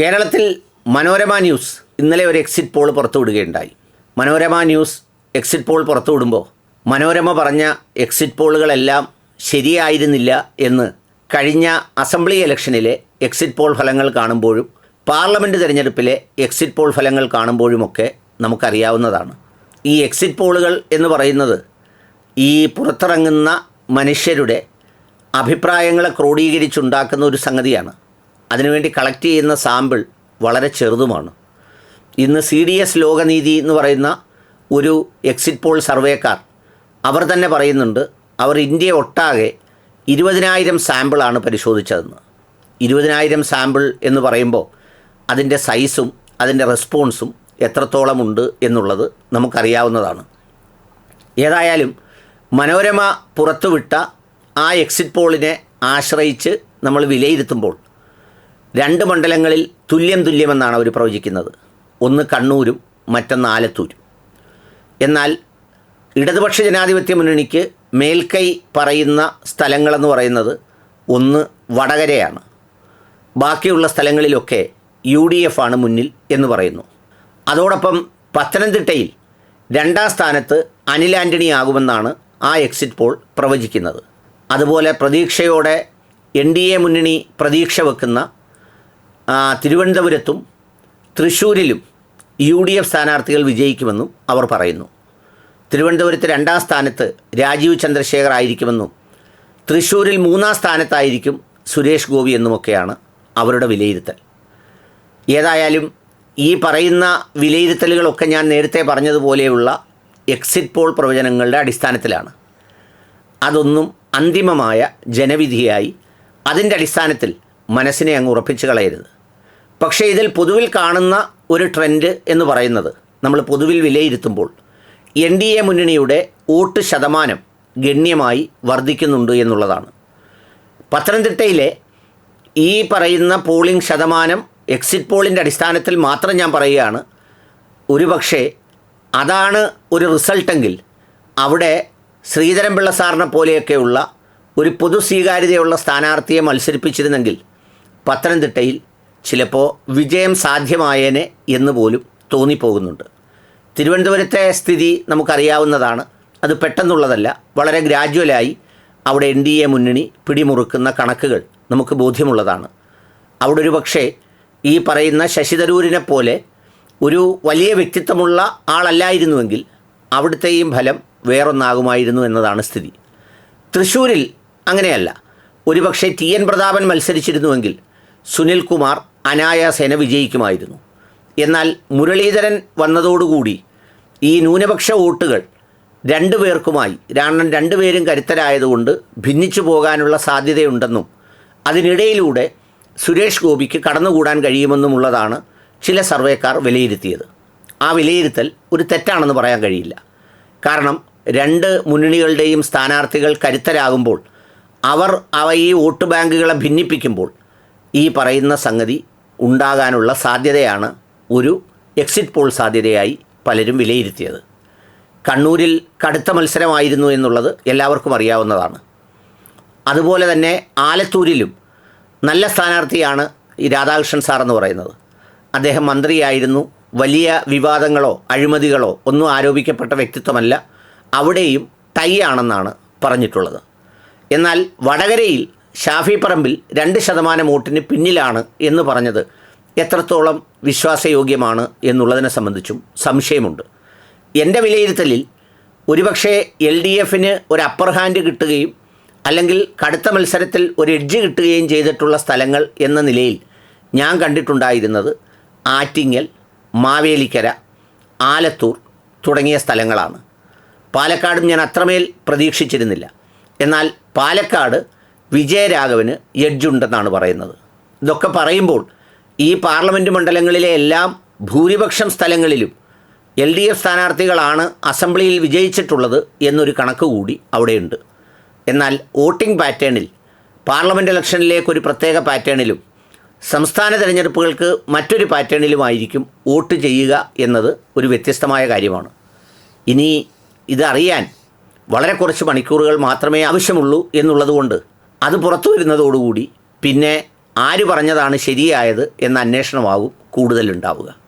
കേരളത്തിൽ മനോരമ ന്യൂസ് ഇന്നലെ ഒരു എക്സിറ്റ് പോൾ പുറത്തുവിടുകയുണ്ടായി മനോരമ ന്യൂസ് എക്സിറ്റ് പോൾ പുറത്തുവിടുമ്പോൾ മനോരമ പറഞ്ഞ എക്സിറ്റ് പോളുകളെല്ലാം ശരിയായിരുന്നില്ല എന്ന് കഴിഞ്ഞ അസംബ്ലി ഇലക്ഷനിലെ എക്സിറ്റ് പോൾ ഫലങ്ങൾ കാണുമ്പോഴും പാർലമെന്റ് തിരഞ്ഞെടുപ്പിലെ എക്സിറ്റ് പോൾ ഫലങ്ങൾ കാണുമ്പോഴുമൊക്കെ നമുക്കറിയാവുന്നതാണ്. ഈ എക്സിറ്റ് പോളുകൾ എന്ന് പറയുന്നത് ഈ പുറത്തിറങ്ങുന്ന മനുഷ്യരുടെ അഭിപ്രായങ്ങളെ ക്രോഡീകരിച്ചുണ്ടാക്കുന്ന ഒരു സംഗതിയാണ്. അതിനുവേണ്ടി കളക്ട് ചെയ്യുന്ന സാമ്പിൾ വളരെ ചെറുതുമാണ്. ഇന്ന് സി ഡി എസ് ലോകനീതി എന്ന് പറയുന്ന ഒരു എക്സിറ്റ് പോൾ സർവേക്കാർ അവർ തന്നെ പറയുന്നുണ്ട് അവർ ഇന്ത്യ ഒട്ടാകെ ഇരുപതിനായിരം സാമ്പിളാണ് പരിശോധിച്ചതെന്ന്. ഇരുപതിനായിരം സാമ്പിൾ എന്ന് പറയുമ്പോൾ അതിന്റെ സൈസും അതിന്റെ റെസ്പോൺസും എത്രത്തോളമുണ്ട് എന്നുള്ളത് നമുക്കറിയാവുന്നതാണ്. ഏതായാലും മനോരമ പുറത്തുവിട്ട ആ എക്സിറ്റ് പോളിനെ ആശ്രയിച്ച് നമ്മൾ വിലയിരുത്തുമ്പോൾ രണ്ട് മണ്ഡലങ്ങളിൽ തുല്യം തുല്യമെന്നാണ് അവർ പ്രവചിക്കുന്നത്. ഒന്ന് കണ്ണൂരും മറ്റൊന്ന് ആലത്തൂരും. എന്നാൽ ഇടതുപക്ഷ ജനാധിപത്യ മുന്നണിക്ക് മേൽക്കൈ പറയുന്ന സ്ഥലങ്ങളെന്ന് പറയുന്നത് ഒന്ന് വടകരയാണ്. ബാക്കിയുള്ള സ്ഥലങ്ങളിലൊക്കെ യു ഡി എഫ് ആണ് മുന്നിൽ എന്ന് പറയുന്നു. അതോടൊപ്പം പത്തനംതിട്ടയിൽ രണ്ടാം സ്ഥാനത്ത് അനിൽ ആന്റണി ആകുമെന്നാണ് ആ എക്സിറ്റ് പോൾ പ്രവചിക്കുന്നത്. അതുപോലെ പ്രതീക്ഷയോടെ എൻ ഡി എ മുന്നണി പ്രതീക്ഷ വെക്കുന്ന തിരുവനന്തപുരത്തും തൃശ്ശൂരിലും യു ഡി എഫ് സ്ഥാനാർത്ഥികൾ വിജയിക്കുമെന്നും അവർ പറയുന്നു. തിരുവനന്തപുരത്ത് രണ്ടാം സ്ഥാനത്ത് രാജീവ് ചന്ദ്രശേഖർ ആയിരിക്കുമെന്നും തൃശ്ശൂരിൽ മൂന്നാം സ്ഥാനത്തായിരിക്കും സുരേഷ് ഗോപി എന്നുമൊക്കെയാണ് അവരുടെ വിലയിരുത്തൽ. ഏതായാലും ഈ പറയുന്ന വിലയിരുത്തലുകളൊക്കെ ഞാൻ നേരത്തെ പറഞ്ഞതുപോലെയുള്ള എക്സിറ്റ് പോൾ പ്രവചനങ്ങളുടെ അടിസ്ഥാനത്തിലാണ്. അതൊന്നും അന്തിമമായ ജനവിധിയായി അതിന്റെ അടിസ്ഥാനത്തിൽ മനസ്സിനെ അങ്ങ് ഉറപ്പിച്ചു കളയരുത്. പക്ഷേ ഇതിൽ പൊതുവിൽ കാണുന്ന ഒരു ട്രെൻഡ് എന്ന് പറയുന്നത് നമ്മൾ പൊതുവിൽ വിലയിരുത്തുമ്പോൾ എൻ ഡി എ മുന്നണിയുടെ വോട്ട് ശതമാനം ഗണ്യമായി വർദ്ധിക്കുന്നുണ്ട് എന്നുള്ളതാണ്. പത്തനംതിട്ടയിലെ ഈ പറയുന്ന പോളിംഗ് ശതമാനം എക്സിറ്റ് പോളിന്റെ അടിസ്ഥാനത്തിൽ മാത്രം ഞാൻ പറയുകയാണ്. ഒരുപക്ഷേ അതാണ് ഒരു റിസൾട്ടെങ്കിൽ അവിടെ ശ്രീധരൻപിള്ള സാറിനെ പോലെയൊക്കെയുള്ള ഒരു പൊതു സ്വീകാര്യതയുള്ള സ്ഥാനാർത്ഥിയെ മത്സരിപ്പിച്ചിരുന്നെങ്കിൽ പത്തനംതിട്ടയിൽ ചിലപ്പോൾ വിജയം സാധ്യമായേനെ എന്ന് പോലും തോന്നിപ്പോകുന്നുണ്ട്. തിരുവനന്തപുരത്തെ സ്ഥിതി നമുക്കറിയാവുന്നതാണ്. അത് പെട്ടെന്നുള്ളതല്ല. വളരെ ഗ്രാജ്വലായി അവിടെ എൻ ഡി എ മുന്നണി പിടിമുറുക്കുന്ന കണക്കുകൾ നമുക്ക് ബോധ്യമുള്ളതാണ്. അവിടെ ഒരു പക്ഷേ ഈ പറയുന്ന ശശിതരൂരിനെ പോലെ ഒരു വലിയ വ്യക്തിത്വമുള്ള ആളല്ലായിരുന്നുവെങ്കിൽ അവിടുത്തെയും ഫലം വേറൊന്നാകുമായിരുന്നു എന്നതാണ് സ്ഥിതി. തൃശ്ശൂരിൽ അങ്ങനെയല്ല. ഒരുപക്ഷെ ടി എൻ പ്രതാപൻ മത്സരിച്ചിരുന്നുവെങ്കിൽ സുനിൽ കുമാർ അനായാസേന വിജയിക്കുമായിരുന്നു. എന്നാൽ മുരളീധരൻ വന്നതോടുകൂടി ഈ ന്യൂനപക്ഷ വോട്ടുകൾ രണ്ടു പേർക്കുമായി കാരണം രണ്ടുപേരും കരുത്തരായതുകൊണ്ട് ഭിന്നിച്ചു പോകാനുള്ള സാധ്യതയുണ്ടെന്നും അതിനിടയിലൂടെ സുരേഷ് ഗോപിക്ക് കടന്നുകൂടാൻ കഴിയുമെന്നുമുള്ളതാണ് ചില സർവേക്കാർ വിലയിരുത്തിയത്. ആ വിലയിരുത്തൽ ഒരു തെറ്റാണെന്ന് പറയാൻ കഴിയില്ല. കാരണം രണ്ട് മുന്നണികളുടെയും സ്ഥാനാർത്ഥികൾ കരുത്തരാകുമ്പോൾ അവർ അവ ഈ വോട്ട് ബാങ്കുകളെ ഭിന്നിപ്പിക്കുമ്പോൾ ഈ പറയുന്ന സംഗതി ഉണ്ടാകാനുള്ള സാധ്യതയാണ് ഒരു എക്സിറ്റ് പോൾ സാധ്യതയായി പലരും വിലയിരുത്തിയത്. കണ്ണൂരിൽ കടുത്ത മത്സരമായിരുന്നു എന്നുള്ളത് എല്ലാവർക്കും അറിയാവുന്നതാണ്. അതുപോലെ തന്നെ ആലത്തൂരിലും നല്ല സ്ഥാനാർത്ഥിയാണ് ഈ രാധാകൃഷ്ണൻ സാർ എന്ന് പറയുന്നത്. അദ്ദേഹം മന്ത്രിയായിരുന്നു. വലിയ വിവാദങ്ങളോ അഴിമതികളോ ഒന്നും ആരോപിക്കപ്പെട്ട വ്യക്തിത്വമല്ല. അവിടെയും തയ്യാണെന്നാണ് പറഞ്ഞിട്ടുള്ളത്. എന്നാൽ വടകരയിൽ ഷാഫി പറമ്പിൽ രണ്ട് ശതമാനം വോട്ടിന് പിന്നിലാണ് എന്ന് പറഞ്ഞത് എത്രത്തോളം വിശ്വാസയോഗ്യമാണ് എന്നുള്ളതിനെ സംബന്ധിച്ചും സംശയമുണ്ട്. എന്റെ വിലയിരുത്തലിൽ ഒരുപക്ഷേ എൽ ഡി എഫിന് ഒരു അപ്പർ ഹാൻഡ് കിട്ടുകയും അല്ലെങ്കിൽ കടുത്ത മത്സരത്തിൽ ഒരു എഡ്ജ് കിട്ടുകയും ചെയ്തിട്ടുള്ള സ്ഥലങ്ങൾ എന്ന നിലയിൽ ഞാൻ കണ്ടിട്ടുണ്ടായിരുന്നത് ആറ്റിങ്ങൽ മാവേലിക്കര ആലത്തൂർ തുടങ്ങിയ സ്ഥലങ്ങളാണ്. പാലക്കാടും ഞാൻ അത്രമേൽ പ്രതീക്ഷിച്ചിരുന്നില്ല. എന്നാൽ പാലക്കാട് വിജയരാഘവന് എഡ്ജുണ്ടെന്നാണ് പറയുന്നത്. ഇതൊക്കെ പറയുമ്പോൾ ഈ പാർലമെന്റ് മണ്ഡലങ്ങളിലെ എല്ലാം ഭൂരിപക്ഷം സ്ഥലങ്ങളിലും എൽ ഡി എഫ് സ്ഥാനാർത്ഥികളാണ് അസംബ്ലിയിൽ വിജയിച്ചിട്ടുള്ളത് എന്നൊരു കണക്ക് കൂടി അവിടെയുണ്ട്. എന്നാൽ വോട്ടിംഗ് പാറ്റേണിൽ പാർലമെന്റ് ഇലക്ഷനിലേക്കൊരു പ്രത്യേക പാറ്റേണിലും സംസ്ഥാന തിരഞ്ഞെടുപ്പുകൾക്ക് മറ്റൊരു പാറ്റേണിലുമായിരിക്കും വോട്ട് ചെയ്യുക എന്നത് ഒരു വ്യത്യസ്തമായ കാര്യമാണ്. ഇനി ഇതറിയാൻ വളരെ കുറച്ച് മണിക്കൂറുകൾ മാത്രമേ ആവശ്യമുള്ളൂ എന്നുള്ളതുകൊണ്ട് അത് പുറത്തു വരുന്നതോടുകൂടി പിന്നെ ആര് പറഞ്ഞതാണ് ശരിയായത് എന്ന അന്വേഷണമാവും കൂടുതലുണ്ടാവുക.